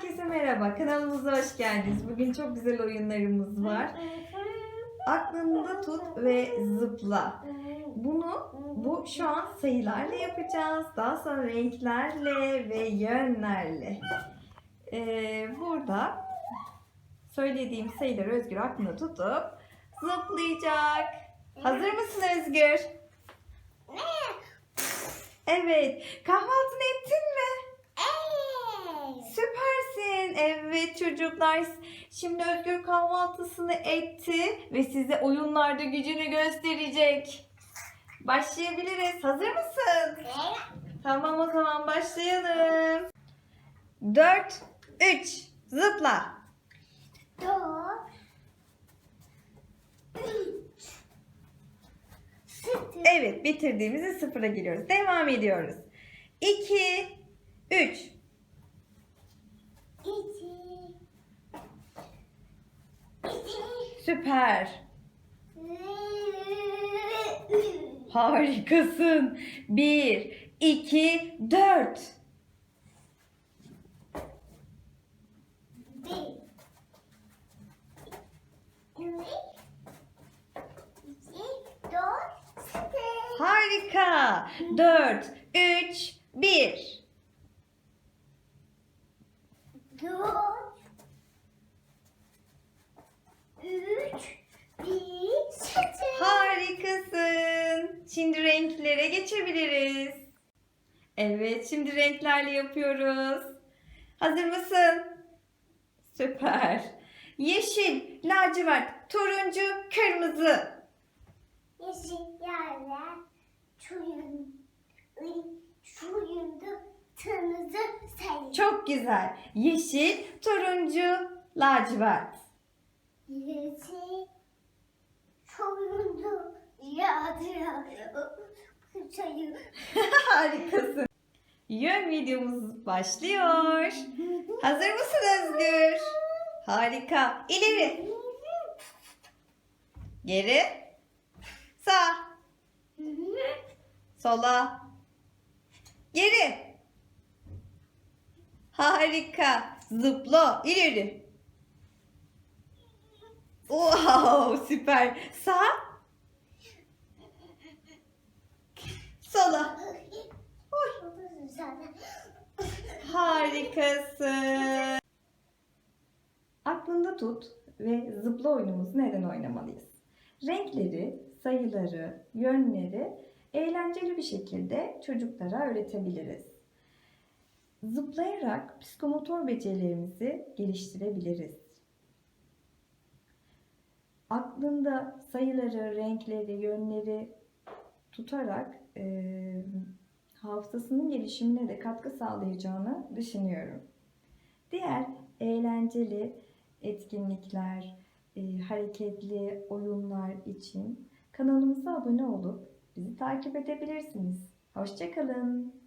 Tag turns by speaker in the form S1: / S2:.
S1: Herkese merhaba. Kanalımıza hoş geldiniz. Bugün çok güzel oyunlarımız var. Aklında tut ve zıpla. Bunu bu şu an sayılarla yapacağız. Daha sonra renklerle ve yönlerle. Ee, burada söylediğim sayıları Özgür aklında tutup zıplayacak. Hazır mısın Özgür? Evet. Kahvaltını ettin mi? Süpersin. Evet çocuklar. Şimdi Özgür kahvaltısını etti ve size oyunlarda gücünü gösterecek. Başlayabiliriz. Hazır mısın? Tamam o zaman başlayalım. 4 3 zıpla. Evet bitirdiğimizde sıfıra giriyoruz. Devam ediyoruz. 2 3 Süper. Harikasın. 1 2 4 Harika. 4 3 1 Harikasın. Şimdi renklere geçebiliriz. Evet, şimdi renklerle yapıyoruz. Hazır mısın? Süper. Yeşil, lacivert, turuncu, kırmızı. Çok güzel. Yeşil, turuncu, lacivert.
S2: Yeşil, turuncu, yağdı, çayı.
S1: Harikasın. Yön videomuz başlıyor. Hazır mısın Özgür? Harika. İleri. Geri. Sağ. Sola. Geri. Harika. Zıpla. İleri. Wow, süper. Sağ. Sola. Harikasın. Aklında tut ve zıpla oyunumuzu neden oynamalıyız? Renkleri, sayıları, yönleri eğlenceli bir şekilde çocuklara öğretebiliriz. Zıplayarak psikomotor becerilerimizi geliştirebiliriz. Aklında sayıları, renkleri, yönleri tutarak eee hafızasının gelişimine de katkı sağlayacağını düşünüyorum. Diğer eğlenceli etkinlikler, e, hareketli oyunlar için kanalımıza abone olup bizi takip edebilirsiniz. Hoşçakalın.